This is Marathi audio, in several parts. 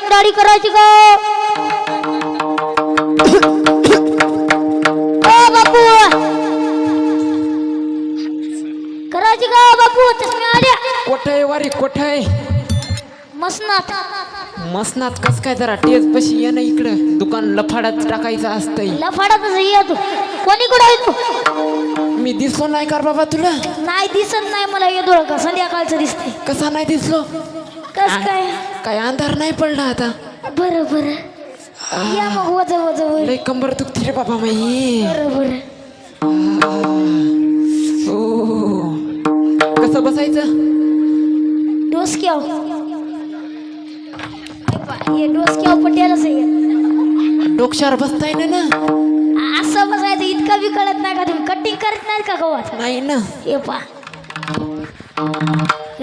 दाढी करायची का बापू. करायची का बापू चष्मे आल्या कोठय वारी कोठय मसनात. मसनात कस काय जरा टेज पशी ये ना इकडं. दुकान लफाडात टाकायचं असतंय. लफाडातच ये तू. कोणी कुठं आहे तू? मी दिसलो नाही कर बाबा तुला? नाही दिसत नाही मला येतो का? संध्याकाळचं दिसते कसा नाही दिसलो? कस काय? काय अंधार नाही पडला आता. बरं बरं. या मग वज वज वज. लय कंबर दुखती रे बाबा माई बरं बरं. ओ. कसं बसायचं? डोसक्याव ये डोसक्याव पटेलच आहे. डोक्यावर बसता येईना ना? असं बसायचं इतकं बी कळत नाही का तुम्ही? कटिंग करत नाही का गव्हात नाही ना. हे पा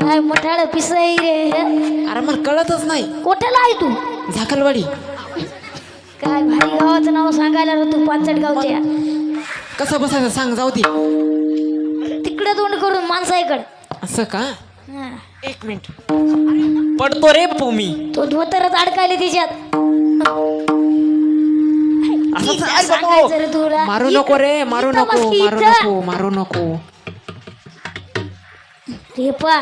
काय मोठाळ पिस आहे रे? अरे मला कळतच नाही. कोठ्याला आहे तू? झाकलवाडी. काय भारी गावाचं नाव सांगायला रे तू पाचट गावच्या कसं बसायचं सांग जाऊ दे. तिकडे तोंड करून माणसाईकडे. असं का? हा. एक मिनिट. पडतो रे पोमी तो धोतरच अडकायले तिच्यात. असं सांग सांगायचं रे नको. तुला. मारू नको रे मारू इथं नको मारू इथं. नको मारू नको. हे पा.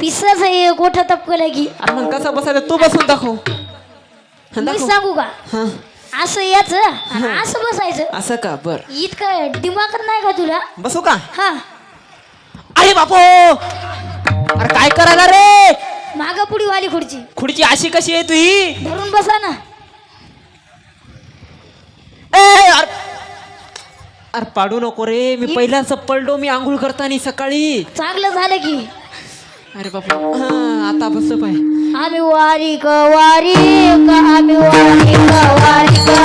पिसच आहे गोठा तपकला की. अरे मग कसं बसायचं? तू बसून दाखव. हं, मी दाखव. सांगू का? हं, असं याचं असं बसायचं. असं का? बर. इतकं दिमाग नाही का तुला? बसू का? हा. अरे बापू! अरे काय करायला रे? मागा पुढी वाली खुर्ची. खुर्ची अशी कशी आहे तुही? धरून बसा ना. ए, अरे अरे पाडू नको रे. मी पहिल्यांदा पडलो मी आंघोळ करताना सकाळी. चांगलं झालं की. अरे बापू आता बसलो पाय. आम्ही वारी क वारी क आम्ही वारी क वारी क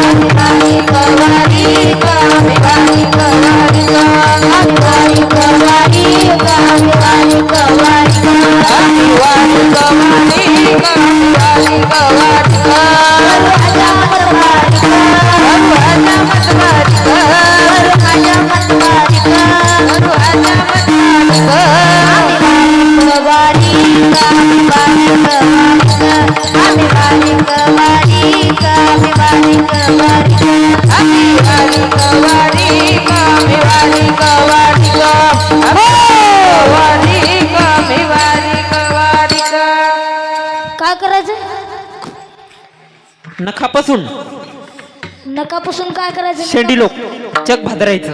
आम्ही वारी क वारी क आम्ही वारी क वारी क आम्ही वारी क वारी क आम्ही वारी क वारी क आम्ही वारी क वारी क आम्ही वारी क वारी नखापासून. नकापासून काय करायचं? शेंडी लोक चक भादरायचं.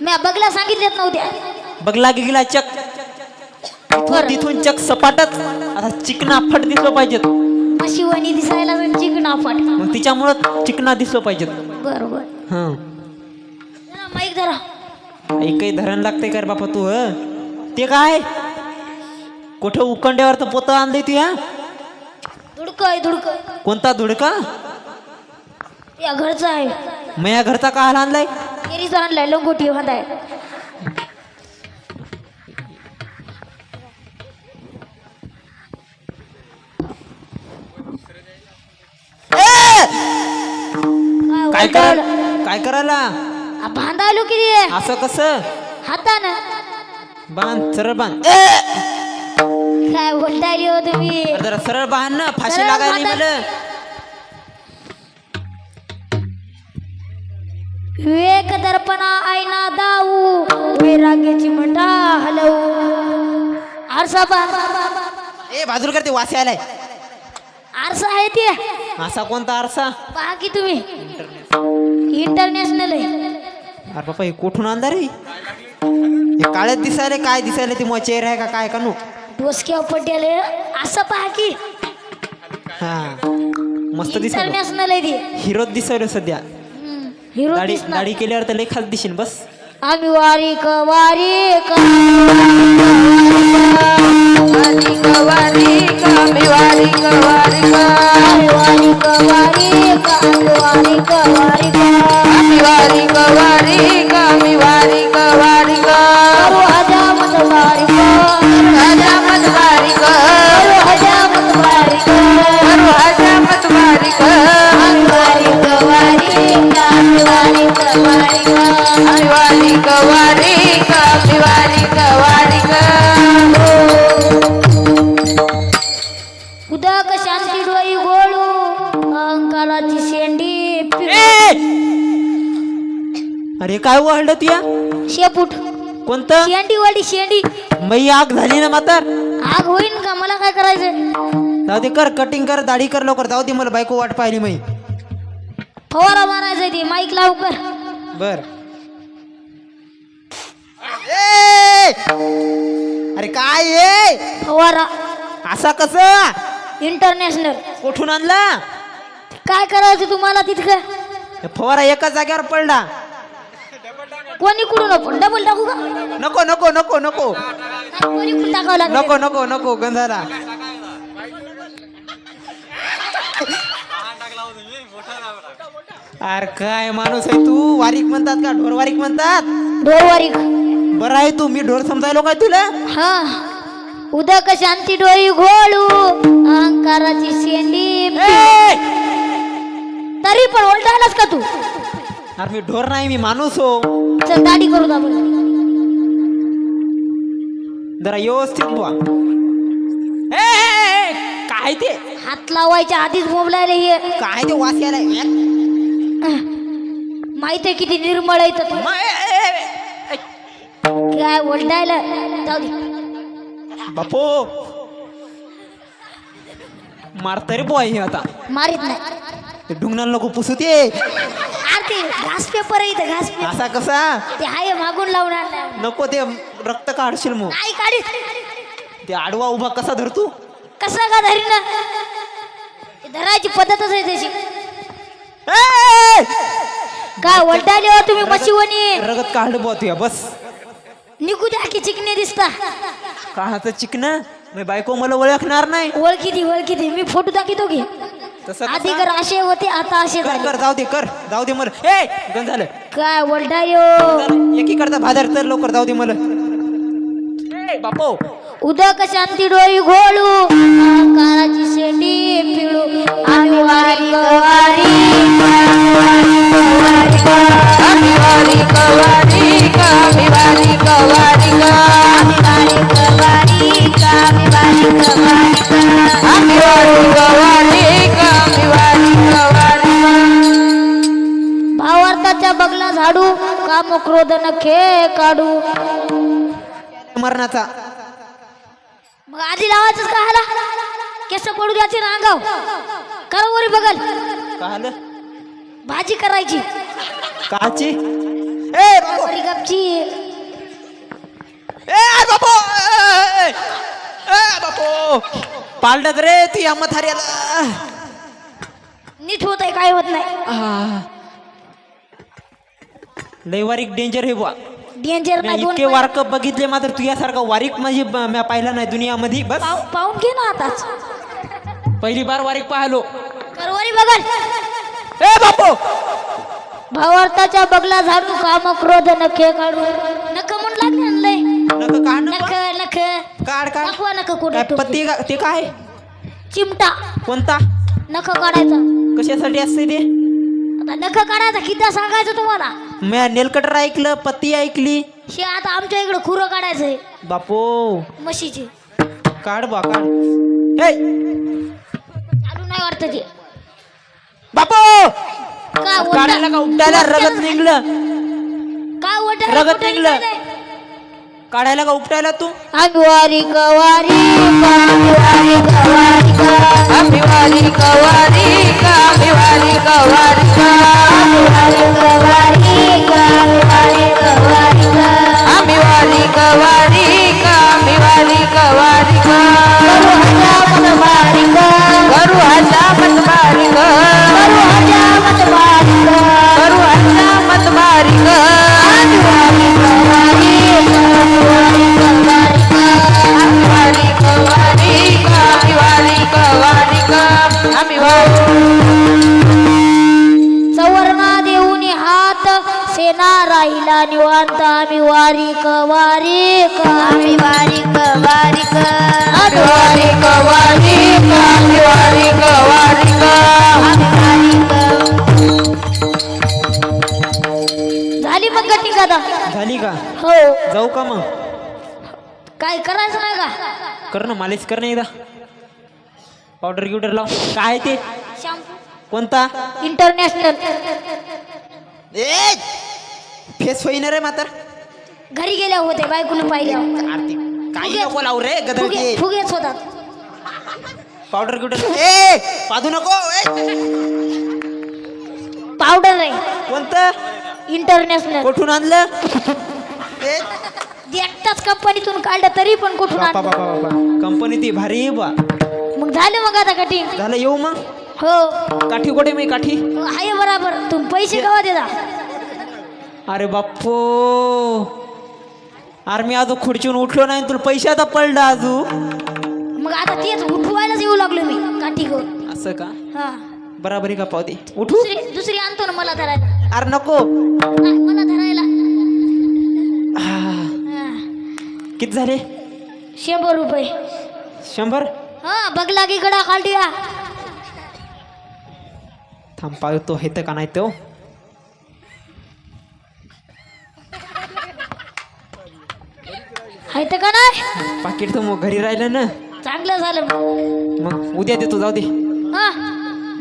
मी बघला सांगितलेत नव्हत्या. बगला गेला चक बरं. तिथून चक सपाटच. आता चिकना फट दिसलं पाहिजेत. अशी वणी दिसायला चिकना फाट. मग तिच्यामुळं चिकना दिसलं पाहिजेत. बरोबर. हं. जरा माईक जरा एकही धरण लागते का रे बापा तू ह? ते काय? कुठं उकंड्यावर तर पोतं आणलंय तू या धुडक आहे धुडक. कोणता धुडका? या घरचा आहे. मया घरचा का हाल आणलाय? एरीचा आणलाय लंगोटी बांधाय. काय करा काय करायला? बांधायलो किती आहे? असं कसं? हातानं. बांध सरळ बांध. काय बोलतायली हो तुम्ही? अरे जरा सरळ बांध ना फाशी सरळ लागायला नाही. मला. विवेक दर्पणा आईना दाऊ वैराग्याची म्हणा हलवू. आरसा बांध ए बाजूला करते वासे आलाय. आरसा आहे ते. असा कोणता आरसा? पहा की तुम्ही. इंटरनॅशनल आहे. अरे बापा हे कुठून आणला रे हे काळ्यात दिसायला काय दिसायला ते मग चेहरा आहे का काय का नो? डोसक्या पटेल असं पहा की. मस्त दिसत इंटरनॅशनल ती. हिरोच दिसवलं सध्या. हिरो दाढी केल्यावर तर लेखाच दिसेल बस. आम्ही वारी कवारी वारीक वारीक, मी वारी गवारी उदक शांती डोई गोळू अंकालाची शेंडी अरे काय ओरडत या शेपूट. कोणतं? शेंडी वाडी शेंडी. मई आग झाली ना म्हातार. आग होईन का? मला काय करायचं जाऊ दे कर कटिंग कर दाढी कर लवकर. जाऊ दे मला बायको वाट पाहिली मई. फवारा मारायचा ती. माईक लावकर बर. अरे काय ये फवारा. असा कसं? इंटरनॅशनल कुठून आणला? काय करायचं तुम्हाला हे फवारा एकाच जागेवर पडला. कोणी कुठून आपण डबल टाकू का? नको नको नको नको. नाही, कोणी कुठून टाकावं लागेल? नको नको नको गंधारा. अरे काय माणूस आहे तू? वारीक म्हणतात का? ढोर वारीक म्हणतात? ढोरवारी बरं आहे तू मी ढोर समजायलो काय तुला? हा. उदक शांती डोई घोळू? अहंकाराची शेंडी ए! तरी पण ओलटायलाच का तू? अरे मी ढोर नाही मी माणूस हो. चल दाढी करू दा बरं. जरा व्यवस्थित बुवा. ए, ए, ए, काय ते? हात लावायच्या आधीच मोबलायला हे. काय ते वास यायला माहीत आहे किती निर्मळ आहे तर ते. म- ए, ए, ए, ए, काय ओलटायला जाऊ दे. बापो! मारता रे बुवा हे आता. मारित नाही. ते ढुंगणाला नको पुसू ते. अरे ते घास पेपर आहे इथं घास पेपर. असा कसा? ते हाय मागून लावणार नको ते रक्त काढशील मग. नाही काढीत. ते आडवा उभा कसा धरतो कसा का धरी ना? धरायची पद्धतच आहे त्याची ए! काय ओलटायले हो तुम्ही मशिवणी? रगत काढ बुवा तुया बस. निघू द्या की चिकने दिसता. काहाचं चिकन मी बायको मला ओळखणार नाही. ओळखी ती ओळखी ती. मी फोटो दाखवतो की. तसं आधी? कर असे होते आता असे कर झाले. कर जाऊ दे कर जाऊ दे मला. ए झालं. काय ओलटायो एकीकडचा भादर तर लवकर जाऊ दे मला. ए, बापो. उदक शांती डोई घोळू काळाची शेंडी पिळू. आम्ही वारी वारी भावार्थाच्या बगला झाडू काम क्रोध खे काढू. मरणाचा मग आधी लावायचंच का हाला केस पडू द्याचे रांगाव कर वरी बघल. काल भाजी करायची. काची? ए गपची. ए रे तू या मथाऱ्याला नीट होत आहे काय होत नाही. आह. लय वारीक डेंजर हे बुवा. डेंजर मी नाही दोन इतके पाय- वारक बघितले मात्र तुझ्यासारखा वारीक म्हणजे ब- म्या पाहिला नाही दुनियामध्ये. बस. पाहून पाहून घे ना आताच. पहिली बार वारीक पाहलो. करवरी बघल ए बापो! भावार्थाच्या बगला झाडू काम क्रोध नखे काढू. नख म्हणून लागले ना लय. नका काढ नख नका. नख. काढ काढ. दाखवा नख काय कुठे पत्ती का- ते काय? चिमटा. कोणता? नख काढायचा. कशासाठी असते ते? आता नख काढायचा किती सांगायचं तुम्हाला म्या नेलकटर ऐकलं पत्ती ऐकली शे आता आमच्या इकडे खुरं काढायचंय बापो म्हशीचे काढ बा काढ हे चालू नाही वाटत ते बापो काय काढायला का उपटायला रगत निघलं काय रगत निघलं. काढायला का उपटायला तू आम्ही वारी गवारी वारी गवारी आम्ही वारी गवारी आम्ही वारी गवारी करू झाली का? हो. जाऊ का मग? काय करायचं नाही का? कर ना मालिश कर ना एकदा. पावडर गिवडर लाव. काय ते? शॅम्पू कोणता? इंटरनॅशनल ए! फेस होईना रे म्हातार. घरी गेल्या होते बायकोने पाहिल्या. आरती काही नको लावू रे फुगे गदळके फुगेच होतात. पावडर गिवडर. ए! पादू नको ए! पावडर आहे. कोणतं? इंटरनॅशनल कुठून आणलं? ए एकटाच कंपनीतून काढलं तरी पण कुठून बापा आणलं? बापा बापा. कंपनी ती भारी आहे बा मग झालं मग आता कटिंग झालं येऊ मग? हो. काठी कोठे मी काठी? आहे बराबर. तुम्ही पैसे कवा देता? अरे बाप्पो. अरे मी अजून खुर्चीहून उठलो नाही तुला पैसे आता पडलं अजून. मग आता तेच उठवायलाच येऊ लागलो मी काठी घेऊन. असं का? हा. बराबरी का पावते? उठू. दुसरी दुसरी आणतो ना मला धरायला. अरे नको. मला धरायला. किती झाले? शंभर रुपये. शंभर? हा बगला की गडा खालती या. थांब पाहतो हे तर का नाही तो? तर का नाही? पाकिट तर मग घरी राहिलं ना. चांगलं झालं मग. उद्या देतो जाऊ दे. हा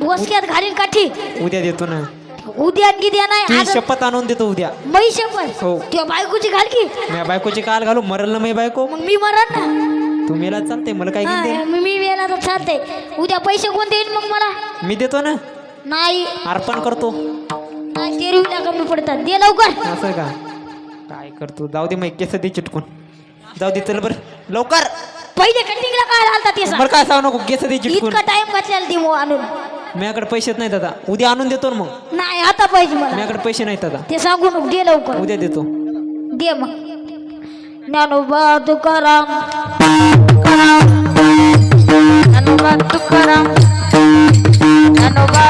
वसक्यात घालीन काठी. उद्या देतो ना. उद्या गिद्या नाही ती आज शपथ आणून देतो उद्या. म्हैसे पण हो. त्या बायकोची घाल की. मी बायकोची काल घालू मरल ना मी बायको. मग मी मरण ना. तू मेला चालते मला काय मी मी वेळा तर चालते उद्या पैसे कोण देईन मग मला? मी देतो ना. नाही. अर्पण करतो. नाही तेरवीला कमी पडतात. दे लवकर. असं का? काय करतो? जाऊ दे मग केस दे चिटकून. जाऊ दे चल बर. लवकर. पहिले कटिंगला काय आलता ते सांग. काय सांगू नको केस दे चिटकून. इतका टाइम घातलेला ती मो आणून. माझ्याकडे पैसे नाहीत आता. उद्या आणून देतो ना मग. नाही आता पाहिजे माझ्याकडे पैसे नाहीत आता. ते सांगू नको दे लवकर. उद्या देतो. दे मग. ज्ञानोबा तुकाराम ज्ञानोबाद तुकाराम ज्ञानोबा